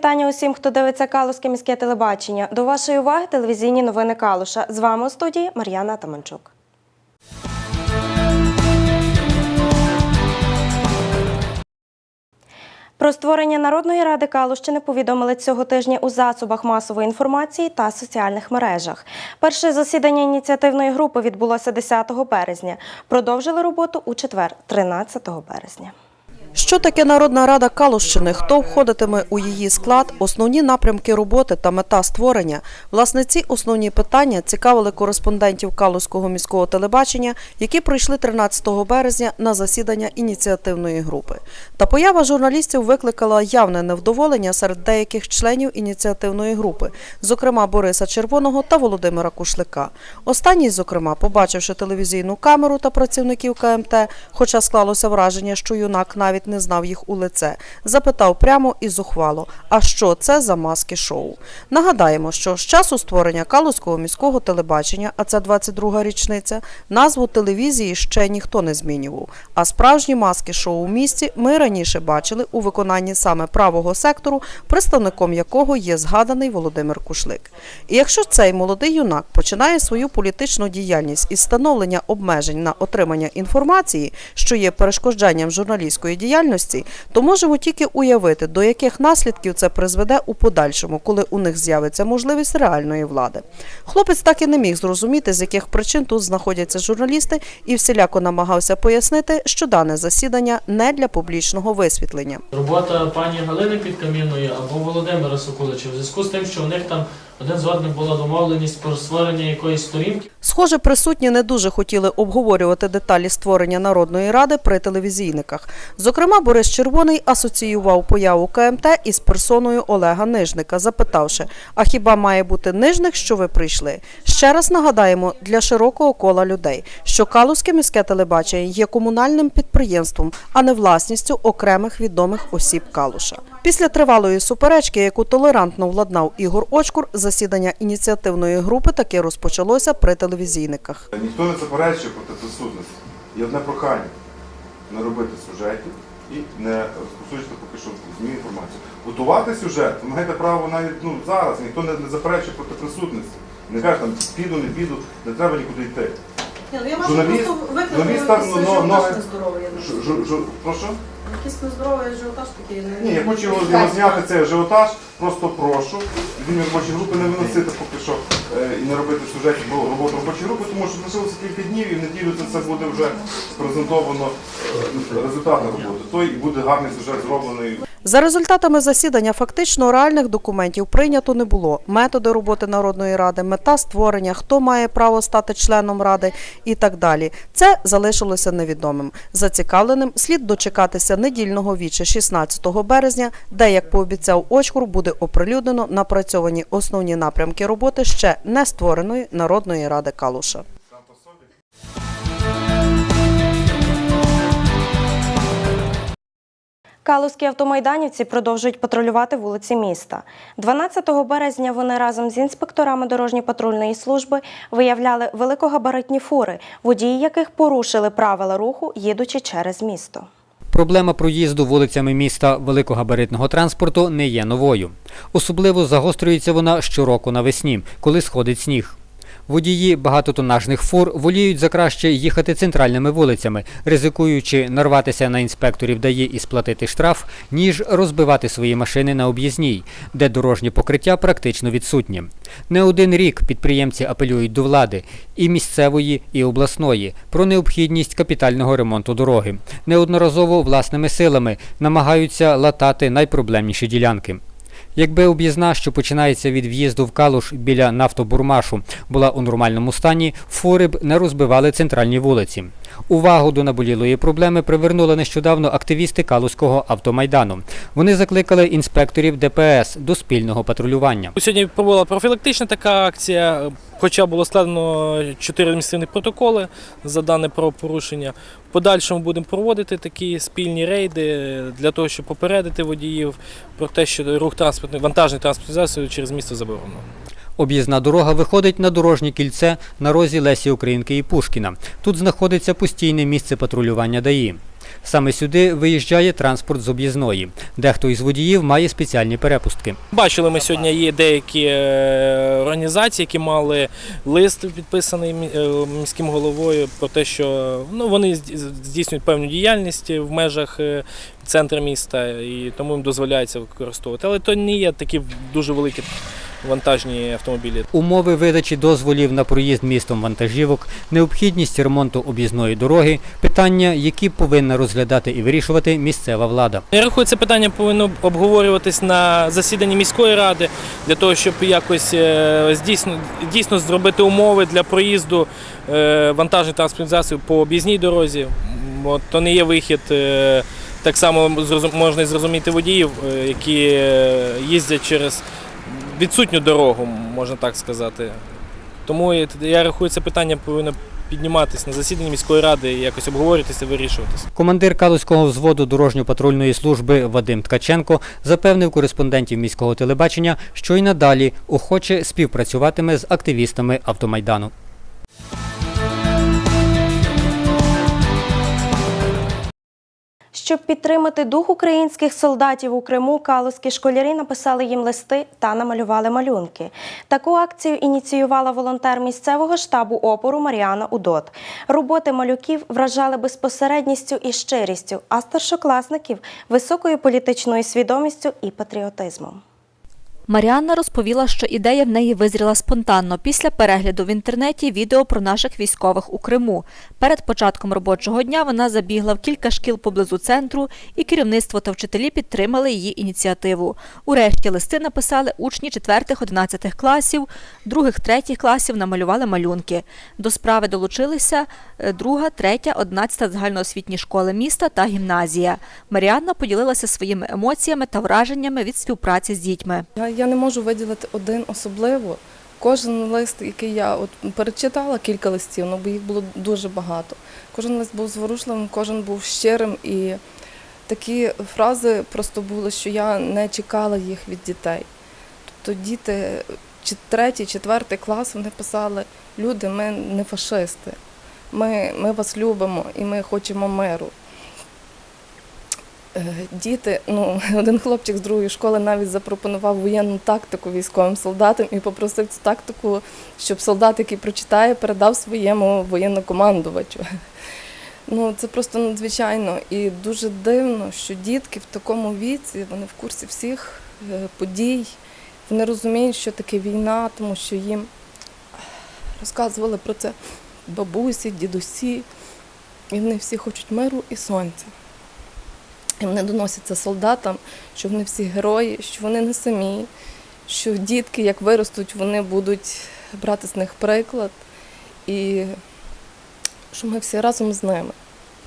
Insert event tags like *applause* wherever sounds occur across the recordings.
Вітання усім, хто дивиться Калузьке міське телебачення. До вашої уваги телевізійні новини Калуша. З вами у студії Мар'яна Таманчук. Про створення Народної ради Калущини повідомили цього тижня у засобах масової інформації та соціальних мережах. Перше засідання ініціативної групи відбулося 10 березня. Продовжили роботу у четвер, 13 березня. Що таке Народна рада Калущини? Хто входитиме у її склад? Основні напрямки роботи та мета створення. Власне, ці основні питання цікавили кореспондентів Калузького міського телебачення, які прийшли 13 березня на засідання ініціативної групи. Та поява журналістів викликала явне невдоволення серед деяких членів ініціативної групи, зокрема Бориса Червоного та Володимира Кушлика. Останній, зокрема, побачивши телевізійну камеру та працівників КМТ, хоча склалося враження, що юнак навіть не знав їх у лице, запитав прямо і зухвало: а що це за маски шоу? Нагадаємо, що з часу створення Калузького міського телебачення, а це 22-га річниця, назву телевізії ще ніхто не змінював. А справжні маски шоу у місті ми раніше бачили у виконанні саме правого сектору, представником якого є згаданий Володимир Кушлик. І якщо цей молодий юнак починає свою політичну діяльність із встановлення обмежень на отримання інформації, що є перешкоджанням журналістської діяльності, то можемо тільки уявити, до яких наслідків це призведе у подальшому, коли у них з'явиться можливість реальної влади. Хлопець так і не міг зрозуміти, з яких причин тут знаходяться журналісти, і всіляко намагався пояснити, що дане засідання не для публічного висвітлення. Робота пані Галини Підкамінної або Володимира Соколича в зв'язку з тим, що у них там один з одним була домовленість про створення якоїсь сторінки. Схоже, присутні не дуже хотіли обговорювати деталі створення Народної ради при телевізійниках. Зокрема, Борис Червоний асоціював появу КМТ із персоною Олега Нижника, запитавши: а хіба має бути нижник, що ви прийшли? Ще раз нагадаємо для широкого кола людей, що Калузьке міське телебачення є комунальним підприємством, а не власністю окремих відомих осіб Калуша. Після тривалої суперечки, яку толерантно владнав Ігор Очкур, засідання ініціативної групи таки розпочалося при телевізійниках. Ніхто не заперечує проти присутності. Є одне прохання не робити сюжетів і не розповсюджувати поки що ЗМІ інформацію. Готувати сюжет ви маєте право навіть ну, зараз, ніхто не, не заперечує проти присутності. Не каже там піду, не піду, не треба нікуди йти. Ну я можу Журналіст- просто викликати журналіст якийсь ну, ну, ажіотаж ну, Прошу? Якийсь нездоровий ажіотаж такий. не- Ні, я хочу його зняти цей ажіотаж, просто прошу. Він робочі групи не виносити поки що е, і не робити сюжет, бо роботу робочої групи, тому що лишилося кілька днів і в неділю це все буде вже презентовано е, результат роботи. Той і буде гарний сюжет зроблений. За результатами засідання фактично реальних документів прийнято не було. Методи роботи Народної ради, мета створення, хто має право стати членом ради і так далі. Це залишилося невідомим. Зацікавленим слід дочекатися недільного віча 16 березня, де, як пообіцяв Очкур, буде оприлюднено напрацьовані основні напрямки роботи ще не створеної Народної ради Калуша. Калузькі автомайданівці продовжують патрулювати вулиці міста. 12 березня вони разом з інспекторами дорожньо-патрульної служби виявляли великогабаритні фури, водії яких порушили правила руху, їдучи через місто. Проблема проїзду вулицями міста великогабаритного транспорту не є новою. Особливо загострюється вона щороку навесні, коли сходить сніг. Водії багатотонажних фур воліють за краще їхати центральними вулицями, ризикуючи нарватися на інспекторів ДАІ і сплатити штраф, ніж розбивати свої машини на об'їзній, де дорожнє покриття практично відсутнє. Не один рік підприємці апелюють до влади і місцевої, і обласної про необхідність капітального ремонту дороги. Неодноразово власними силами намагаються латати найпроблемніші ділянки. Якби об'їзна, що починається від в'їзду в Калуш біля нафтобурмашу, була у нормальному стані, фури б не розбивали центральні вулиці. Увагу до наболілої проблеми привернули нещодавно активісти Калузького автомайдану. Вони закликали інспекторів ДПС до спільного патрулювання. Сьогодні пробула профілактична така акція, хоча було складено чотири адміністративні протоколи за дане правопорушення. В подальшому будемо проводити такі спільні рейди для того, щоб попередити водіїв про те, що рух транспортний вантажний транспортний засіб через місто заборонено. Об'їзна дорога виходить на дорожнє кільце на розі Лесі Українки і Пушкіна. Тут знаходиться постійне місце патрулювання ДАІ. Саме сюди виїжджає транспорт з об'їзної. Дехто із водіїв має спеціальні перепустки. Бачили ми сьогодні є деякі е, організації, які мали лист підписаний е, міським головою про те, що ну, вони здійснюють певну діяльність в межах е, центру міста, і тому їм дозволяється використовувати. Але то не є такі дуже великі вантажні автомобілі. Умови видачі дозволів на проїзд містом вантажівок, необхідність ремонту об'їзної дороги питання, які повинна розглядати і вирішувати місцева влада. Я рахую, це питання повинно обговорюватись на засіданні міської ради для того, щоб якось е, дійсно, дійсно зробити умови для проїзду е, вантажних транспортних засобів по об'їзній дорозі. М, то не є вихід. е, Так само можна і зрозуміти водіїв, які їздять через відсутню дорогу, можна так сказати. Тому я- рахую, це питання повинно підніматися на засіданні міської ради і якось обговорюватися, вирішуватися. Командир Калузького взводу дорожньо-патрульної служби Вадим Ткаченко запевнив кореспондентів міського телебачення, що й надалі охоче співпрацюватиме з активістами автомайдану. Щоб підтримати дух українських солдатів у Криму, калузькі школярі написали їм листи та намалювали малюнки. Таку акцію ініціювала волонтер місцевого штабу опору Маріана Удот. Роботи малюків вражали безпосередністю і щирістю, а старшокласників високою політичною свідомістю і патріотизмом. Маріанна розповіла, що ідея в неї визріла спонтанно після перегляду в інтернеті відео про наших військових у Криму. Перед початком робочого дня вона забігла в кілька шкіл поблизу центру, і керівництво та вчителі підтримали її ініціативу. Урешті листи написали учні 4-11 класів, других третіх класів намалювали малюнки. До справи долучилися е, друга, третя, одинадцята загальноосвітні школи міста та гімназія. Маріанна поділилася своїми емоціями та враженнями від співпраці з дітьми. Я, не можу виділити один особливо. Кожен лист, який я от перечитала кілька листів, ну бо їх було дуже багато. Кожен лист був зворушливим, кожен був щирим і такі фрази просто були, що я не чекала їх від дітей. Тобто діти третій, четвертий клас вони писали: люди, ми не фашисти, ми, ми вас любимо і ми хочемо миру. Е, Діти, ну *laughs* один хлопчик з другої школи навіть запропонував воєнну тактику військовим солдатам і попросив цю тактику, щоб солдат, який прочитає, передав своєму воєннокомандувачу. *laughs* Ну це просто надзвичайно і дуже дивно, що дітки в такому віці вони в курсі всіх е, подій, вони розуміють, що таке війна, тому що їм розказували про це бабусі, дідусі, і вони всі хочуть миру і сонця. І вони доносяться солдатам, що вони всі герої, що вони не самі, що дітки, як виростуть, вони будуть брати з них приклад, і що ми всі разом з ними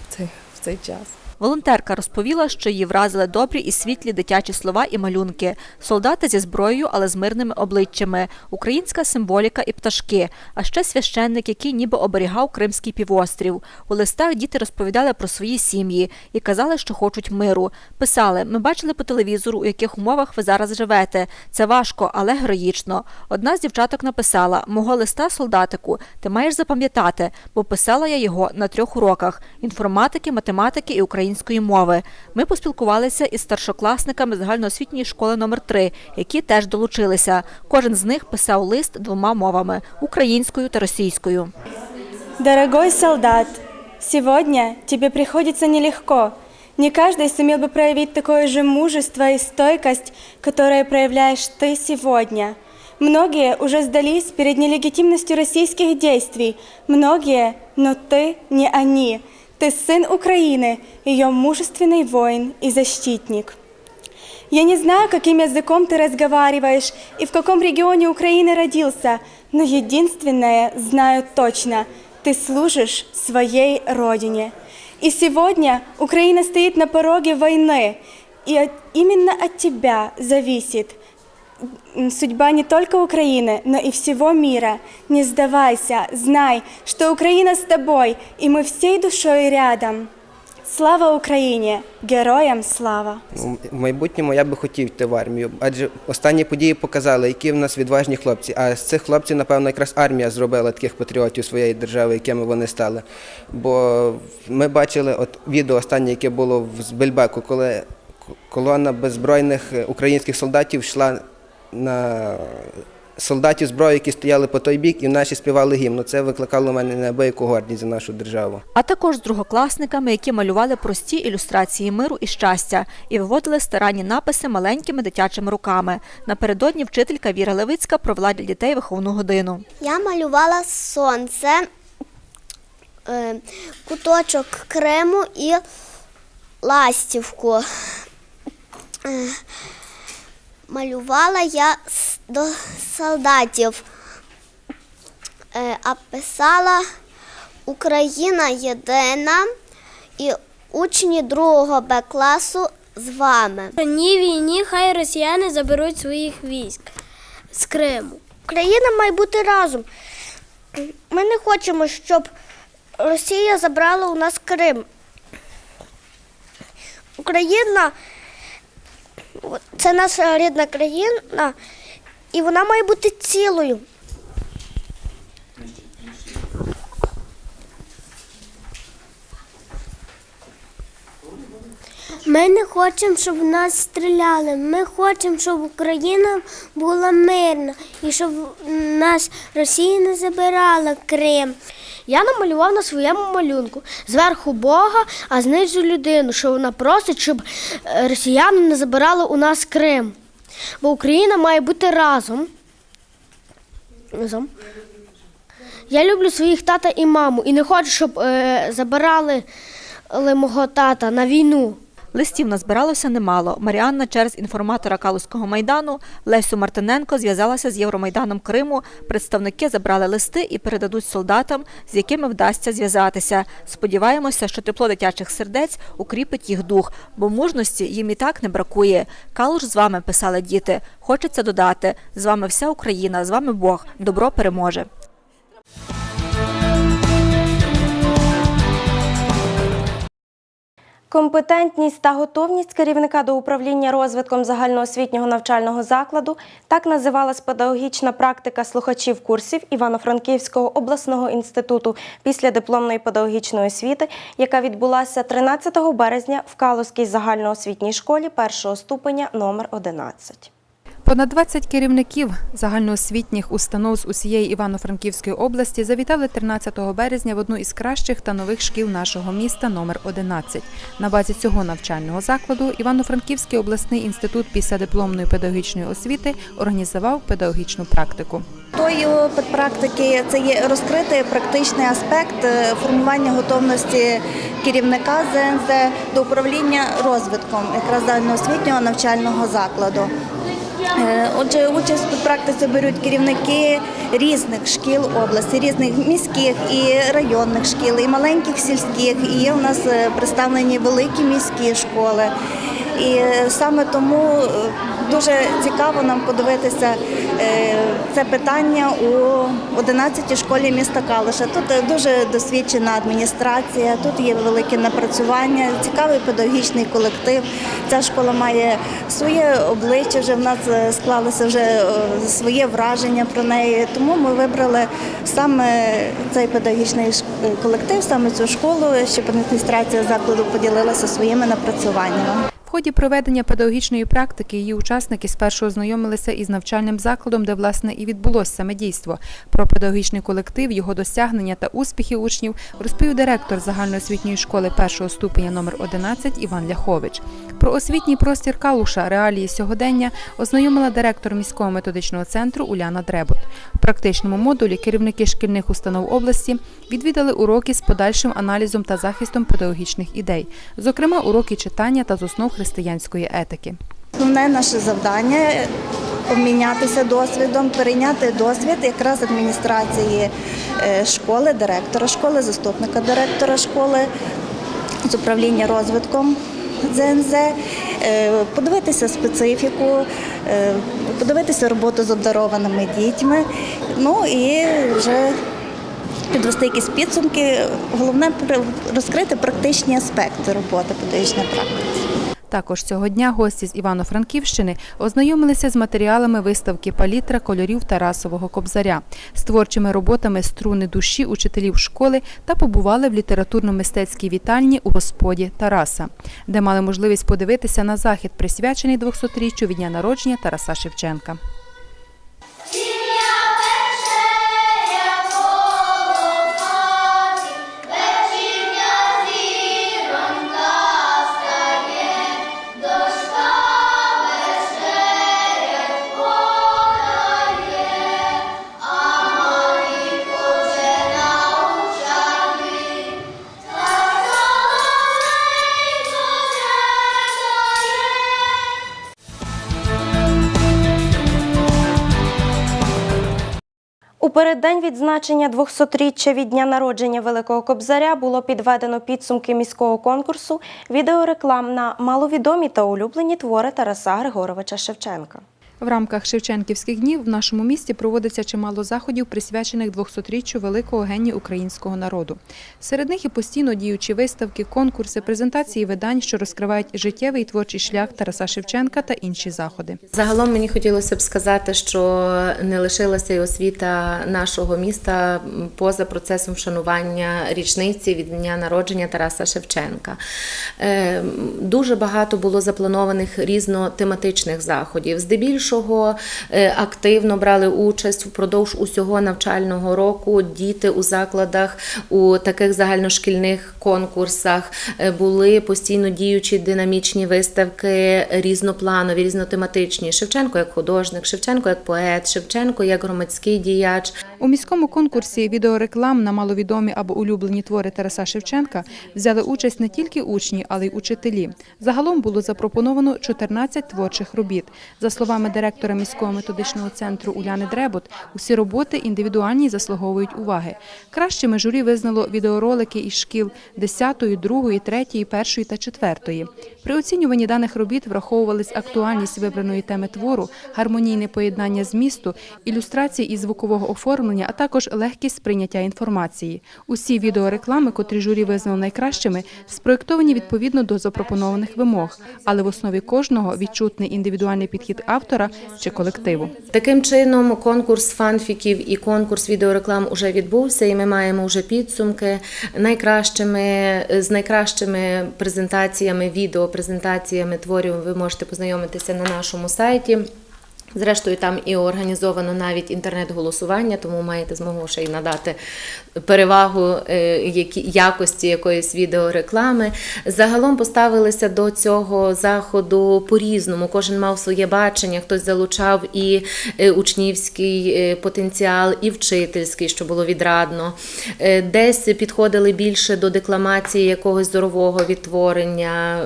в цей, в цей час. Волонтерка розповіла, що її вразили добрі і світлі дитячі слова і малюнки, солдати зі зброєю, але з мирними обличчями, українська символіка і пташки, а ще священник, який ніби оберігав Кримський півострів. У листах діти розповідали про свої сім'ї і казали, що хочуть миру. Писали: ми бачили по телевізору, у яких умовах ви зараз живете. Це важко, але героїчно. Одна з дівчаток написала: мого листа солдатику, ти маєш запам'ятати, бо писала я його на трьох уроках: інформатики, математики і української мови. Ми поспілкувалися із старшокласниками загальноосвітньої школи номер 3 які теж долучилися. Кожен з них писав лист двома мовами українською та російською. Дорогой солдат, сегодня тебе приходится нелегко. Не каждый сумел бы проявить такое же мужество и стойкость, которое проявляешь ты сегодня. Многие уже сдались перед нелегитимностью российских действий. Многие, но ты не они. Ты сын Украины, ее мужественный воин и защитник. Я не знаю, каким языком ты разговариваешь и в каком регионе Украины родился, но единственное знаю точно – ты служишь своей родине. И сегодня Украина стоит на пороге войны, и от- именно от тебя зависит м, судьба не только Украины, но и всего мира. Не сдавайся, знай, что Украина с тобой, и мы всей душой рядом. Слава Україні! Героям слава! Ну, В майбутньому я би хотів йти в армію, адже останні події показали, які в нас відважні хлопці. А з цих хлопців, напевно, якраз армія зробила таких патріотів своєї держави, якими вони стали. Бо ми бачили от відео останнє, яке було в- Бельбеку, коли колона беззбройних е, українських солдатів йшла на солдатів зброї, які стояли по той бік, і наші співали гімн. Це викликало в мене неабияку гордість за нашу державу. А також з другокласниками, які малювали прості ілюстрації миру і щастя і виводили старанні написи маленькими дитячими руками. Напередодні вчителька Віра Левицька провела для дітей виховну годину. Я малювала сонце, е, куточок крему і ластівку. Малювала я до солдатів, Е, а писала Україна єдина і учні другого Б класу з вами. Ні війні, хай росіяни заберуть своїх військ з Криму. Україна має бути разом. Ми не хочемо, щоб Росія забрала у нас Крим. Україна це наша рідна країна, і вона має бути цілою. Ми не хочемо, щоб в нас стріляли. Ми хочемо, щоб Україна була мирна і щоб нас Росія не забирала Крим. Я намалював на своєму малюнку зверху Бога, а знизу людину, що вона просить, щоб е, росіяни не забирали у нас Крим. Бо Україна має бути разом. Разом. Я люблю своїх тата і маму і не хочу, щоб е, забирали е, мого тата на війну. Листів назбиралося немало. Маріанна через інформатора Калузького майдану Лесю Мартиненко зв'язалася з Євромайданом Криму. Представники забрали листи і передадуть солдатам, з якими вдасться зв'язатися. Сподіваємося, що тепло дитячих сердець укріпить їх дух, бо мужності їм і так не бракує. Калуш з вами писали діти. Хочеться додати: з вами вся Україна, з вами Бог. Добро переможе. Компетентність та готовність керівника до управління розвитком загальноосвітнього навчального закладу так називалась педагогічна практика слухачів курсів Івано-Франківського обласного інституту після дипломної педагогічної освіти, яка відбулася 13 березня в Калузькій загальноосвітній школі першого ступеня номер 11. Понад 20 керівників загальноосвітніх установ з усієї Івано-Франківської області завітали 13 березня в одну із кращих та нових шкіл нашого міста номер 11. На базі цього навчального закладу Івано-Франківський обласний інститут післядипломної педагогічної освіти організував педагогічну практику. Тою практики це є розкритий практичний аспект е, формування готовності керівника ЗНЗ до управління розвитком якраз загальноосвітнього навчального закладу. Е, Отже, участь у практиці беруть керівники різних шкіл області, різних міських і районних шкіл, і маленьких сільських. І є у нас е, представлені великі міські школи. І е, саме тому дуже цікаво нам подивитися е, це питання у 11-й школі міста Калиша. Тут е, дуже досвідчена адміністрація, тут є велике напрацювання, цікавий педагогічний колектив. Ця школа має своє обличчя, вже в нас е, склалося вже своє враження про неї. Тому ми вибрали саме цей педагогічний колектив, саме цю школу, щоб адміністрація закладу поділилася своїми напрацюваннями. Ході проведення педагогічної практики її учасники спершу ознайомилися із навчальним закладом, де власне і відбулося саме дійство. Про педагогічний колектив, його досягнення та успіхи учнів розповів директор загальноосвітньої школи першого ступеня номер 11 Іван Ляхович. Про освітній простір Калуша, реалії сьогодення ознайомила директор міського методичного центру Уляна Дребот. В практичному модулі керівники шкільних установ області відвідали уроки з подальшим аналізом та захистом педагогічних ідей, зокрема уроки читання та з основ християнської етики. Основне наше завдання обмінятися досвідом, перейняти досвід якраз адміністрації е, школи, директора школи, заступника директора школи з управління розвитком ЗНЗ, е, подивитися специфіку, е, подивитися роботу з обдарованими дітьми. Ну і вже підвести якісь підсумки. Головне розкрити практичні аспекти роботи педагогічної практики. Також цього дня гості з Івано-Франківщини ознайомилися з матеріалами виставки палітра кольорів Тарасового Кобзаря, з творчими роботами струни душі учителів школи та побували в літературно-мистецькій вітальні у господі Тараса, де мали можливість подивитися на захід, присвячений 200-річчю від дня народження Тараса Шевченка. У переддень відзначення 200-річчя від дня народження Великого Кобзаря було підведено підсумки міського конкурсу відеореклам на маловідомі та улюблені твори Тараса Григоровича Шевченка. В рамках Шевченківських днів в нашому місті проводиться чимало заходів, присвячених 200-річчю великого генія українського народу. Серед них і постійно діючі виставки, конкурси, презентації видань, що розкривають життєвий і творчий шлях Тараса Шевченка та інші заходи. Загалом мені хотілося б сказати, що не лишилася й освіта нашого міста поза процесом вшанування річниці від дня народження Тараса Шевченка. Е, Дуже багато було запланованих різнотематичних заходів. Здебільшого е, активно брали участь впродовж усього навчального року діти у закладах у таких загальношкільних конкурсах. Е, Були постійно діючі динамічні виставки, різнопланові, різнотематичні. Шевченко як художник, Шевченко як поет, Шевченко як громадський діяч. У міському конкурсі відеореклам на маловідомі або улюблені твори Тараса Шевченка взяли участь не тільки учні, але й учителі. Загалом було запропоновано 14 творчих робіт. За словами директора міського методичного центру Уляни Дребот, усі роботи індивідуальні заслуговують уваги. Кращими журі визнало відеоролики із шкіл 10, 2, 3, 1 та 4. При оцінюванні даних робіт враховувались актуальність вибраної теми твору, гармонійне поєднання змісту, ілюстрації і звукового оформлення, а також легкість сприйняття інформації. Усі відеореклами, котрі журі визнало найкращими, спроєктовані відповідно до запропонованих вимог, але в основі кожного відчутний індивідуальний підхід автора чи колективу. Таким чином, конкурс фанфіків і конкурс відеореклам уже відбувся, і ми маємо вже підсумки найкращими з найкращими презентаціями, відеопрезентаціями творів. Ви можете познайомитися на нашому сайті. Зрештою, там і організовано навіть інтернет-голосування, тому маєте змогу ще й надати перевагу е, якості якоїсь відеореклами. Загалом поставилися до цього заходу по-різному. Кожен мав своє бачення, хтось залучав і е, учнівський е, потенціал, і вчительський, що було відрадно. Десь підходили більше до декламації якогось здорового відтворення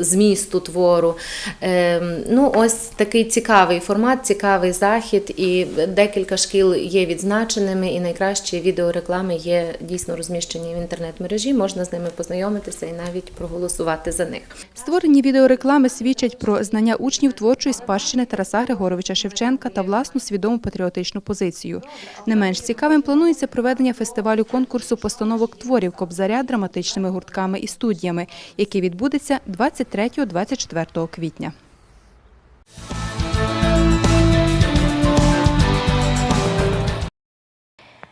змісту твору. Е, Ну, ось такий цікавий формат, цікавий захід, і декілька шкіл є відзначеними, і найкращі відеореклами є дійсно розміщені в інтернет-мережі. Можна з ними познайомитися і навіть проголосувати за них. Створені відеореклами свідчать про знання учнів творчої спадщини Тараса Григоровича Шевченка та власну свідому патріотичну позицію. Не менш цікавим планується проведення фестивалю конкурсу постановок творів Кобзаря драматичними гуртками і студіями, який відбудеться 23-24 квітня.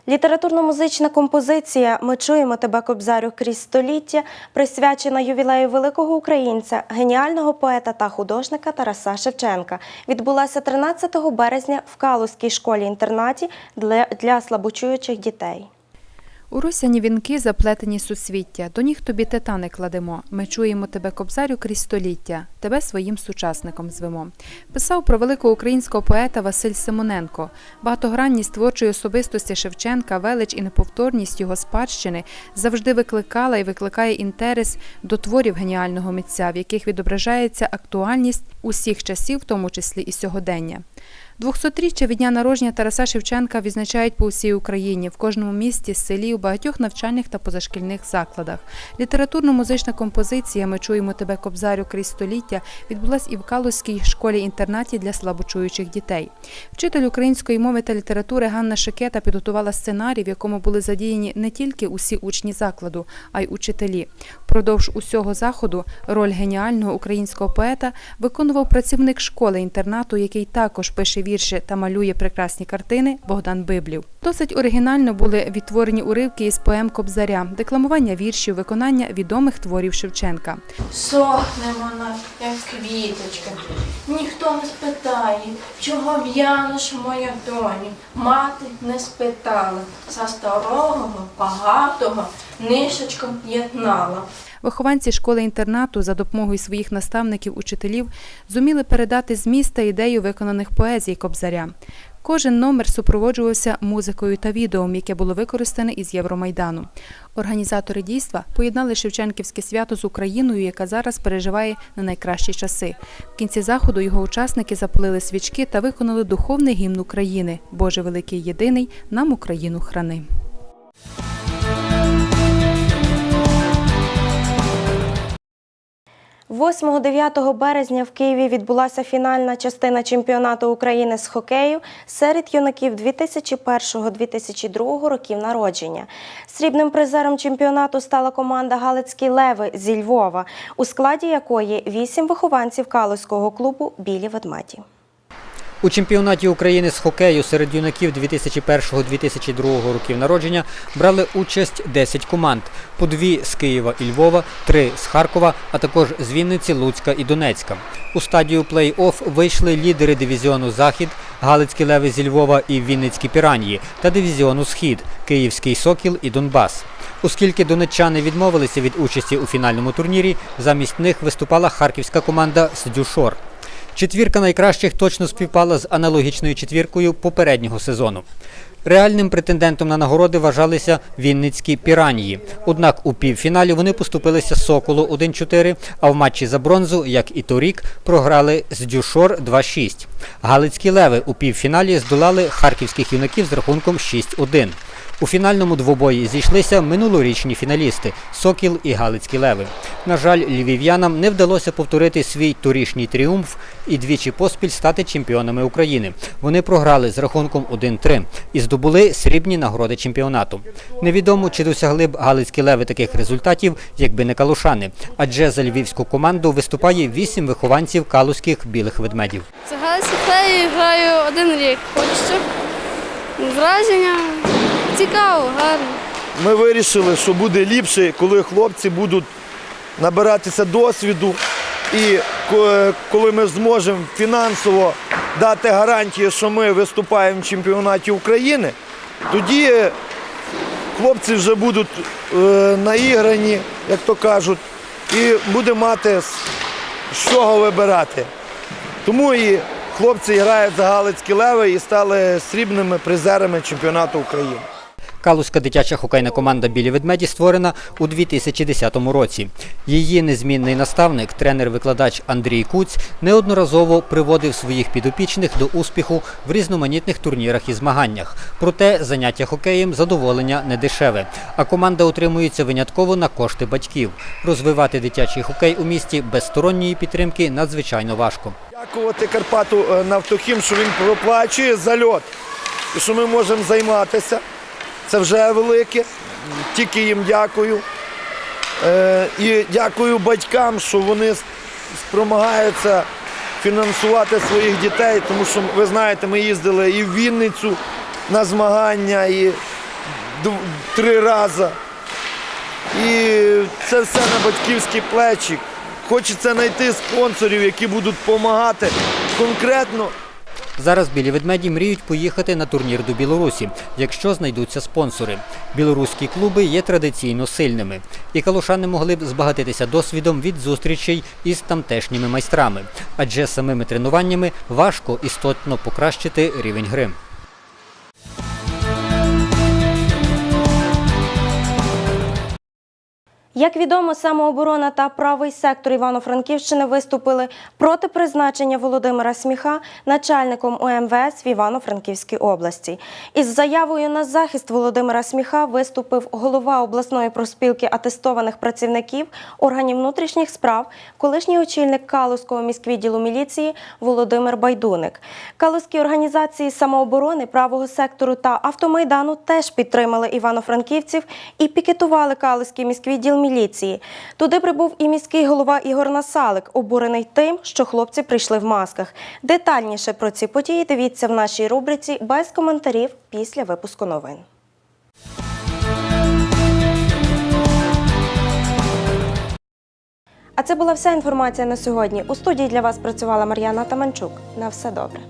Літературно-музична композиція Ми чуємо тебе, Кобзарю, крізь століття присвячена ювілею великого українця, геніального поета та художника Тараса Шевченка. Відбулася 13 березня в Калузькій школі-інтернаті для, для слабочуючих дітей. У росяні вінки заплетені суцвіття, до ніг тобі титани кладемо. Ми чуємо тебе, кобзарю, крізь століття, тебе своїм сучасником звемо. Писав про великого українського поета Василь Симоненко. Багатогранність творчої особистості Шевченка, велич і неповторність його спадщини завжди викликала і викликає інтерес до творів геніального митця, в яких відображається актуальність усіх часів, в тому числі і сьогодення. 200-річчя від дня народження Тараса Шевченка відзначають по всій Україні, в кожному місті, селі, у багатьох навчальних та позашкільних закладах. Літературно-музична композиція Ми чуємо тебе кобзарю крізь століття відбулась і в Калузькій школі-інтернаті для слабочуючих дітей. Вчитель української мови та літератури Ганна Шикета підготувала сценарій, в якому були задіяні не тільки усі учні закладу, а й учителі. Впродовж усього заходу роль геніального українського поета виконував працівник школи-інтернату, який також пише вірші та малює прекрасні картини Богдан Библів. Досить оригінально були відтворені уривки із поем Кобзаря, декламування віршів, виконання відомих творів Шевченка. Сохне вона, як квіточка. Ніхто не спитає, чого в'янеш, моя доню. Мати не спитала, за старого, багатого нишечком єднала. Вихованці школи-інтернату за допомогою своїх наставників-учителів зуміли передати зміст та ідею виконаних поезій Кобзаря. Кожен номер супроводжувався музикою та відео, яке було використане із Євромайдану. Організатори дійства поєднали Шевченківське свято з Україною, яка зараз переживає на найкращі часи. В кінці заходу його учасники запалили свічки та виконали духовний гімн України Боже великий єдиний, нам Україну храни. – 8-9 березня в Києві відбулася фінальна частина чемпіонату України з хокею серед юнаків 2001-2002 років народження. Срібним призером чемпіонату стала команда Галицькі Леви зі Львова, у складі якої вісім вихованців Калузького клубу Білі ведмеді. У чемпіонаті України з хокею серед юнаків 2001-2002 років народження брали участь 10 команд, по дві з Києва і Львова, три з Харкова, а також з Вінниці, Луцька і Донецька. У стадію плей-офф вийшли лідери дивізіону Захід, Галицькі леви зі Львова і Вінницькі піранії та дивізіону Схід, Київський Сокіл і Донбас. Оскільки донеччани відмовилися від участі у фінальному турнірі, замість них виступала харківська команда Сдюшор. Четвірка найкращих точно співпала з аналогічною четвіркою попереднього сезону. Реальним претендентом на нагороди вважалися вінницькі піранії. Однак у півфіналі вони поступилися Соколу 1-4, а в матчі за бронзу, як і торік, програли з Дюшор 2-6. Галицькі леви у півфіналі здолали харківських юнаків з рахунком 6-1. У фінальному двобої зійшлися минулорічні фіналісти Сокіл і Галицькі леви. На жаль, львів'янам не вдалося повторити свій торішній тріумф і двічі поспіль стати чемпіонами України. Вони програли з рахунком 1-3 і здобули срібні нагороди чемпіонату. Невідомо, чи досягли б Галицькі леви таких результатів, якби не калушани, адже за львівську команду виступає вісім вихованців калузьких білих ведмедів. Це Галицькі феї граю один рік. Хочу враження цікаво, гарно. Ми вирішили, що буде ліпше, коли хлопці будуть набиратися досвіду. І коли ми зможемо фінансово дати гарантії, що ми виступаємо в чемпіонаті України, тоді хлопці вже будуть е, наіграні, як то кажуть, і буде мати з чого вибирати. Тому і хлопці грають за Галицькі леви і стали срібними призерами чемпіонату України. Калузька дитяча хокейна команда Білі ведмеді створена у 2010 році. Її незмінний наставник, тренер-викладач Андрій Куць, неодноразово приводив своїх підопічних до успіху в різноманітних турнірах і змаганнях. Проте заняття хокеєм задоволення не дешеве, а команда утримується винятково на кошти батьків. Розвивати дитячий хокей у місті без сторонньої підтримки надзвичайно важко. Дякувати Карпату е, Нафтохім, що він проплачує зальот що ми можемо займатися. Це вже велике. Тільки їм дякую. Е, І дякую батькам, що вони спромагаються фінансувати своїх дітей, тому що ви знаєте, ми їздили і в Вінницю на змагання, і три рази. І це все на батьківські плечі. Хочеться знайти спонсорів, які будуть допомагати конкретно. Зараз білі ведмеді мріють поїхати на турнір до Білорусі, якщо знайдуться спонсори. Білоруські клуби є традиційно сильними, і калушани могли б збагатитися досвідом від зустрічей із тамтешніми майстрами, адже самими тренуваннями важко істотно покращити рівень гри. Як відомо, самооборона та правий сектор Івано-Франківщини виступили проти призначення Володимира Сміха начальником УМВС в Івано-Франківській області. Із заявою на захист Володимира Сміха виступив голова обласної профспілки атестованих працівників органів внутрішніх справ, колишній очільник Калузького міськвідділу міліції Володимир Байдуник. Калузькі організації самооборони, правого сектору та автомайдану теж підтримали івано-франківців і пікетували Калузький міськвідділ міліції. Туди прибув і міський голова Ігор Насалик, обурений тим, що хлопці прийшли в масках. Детальніше про ці події дивіться в нашій рубриці без коментарів після випуску новин. А це була вся інформація на сьогодні. У студії для вас працювала Мар'яна Таманчук. На все добре.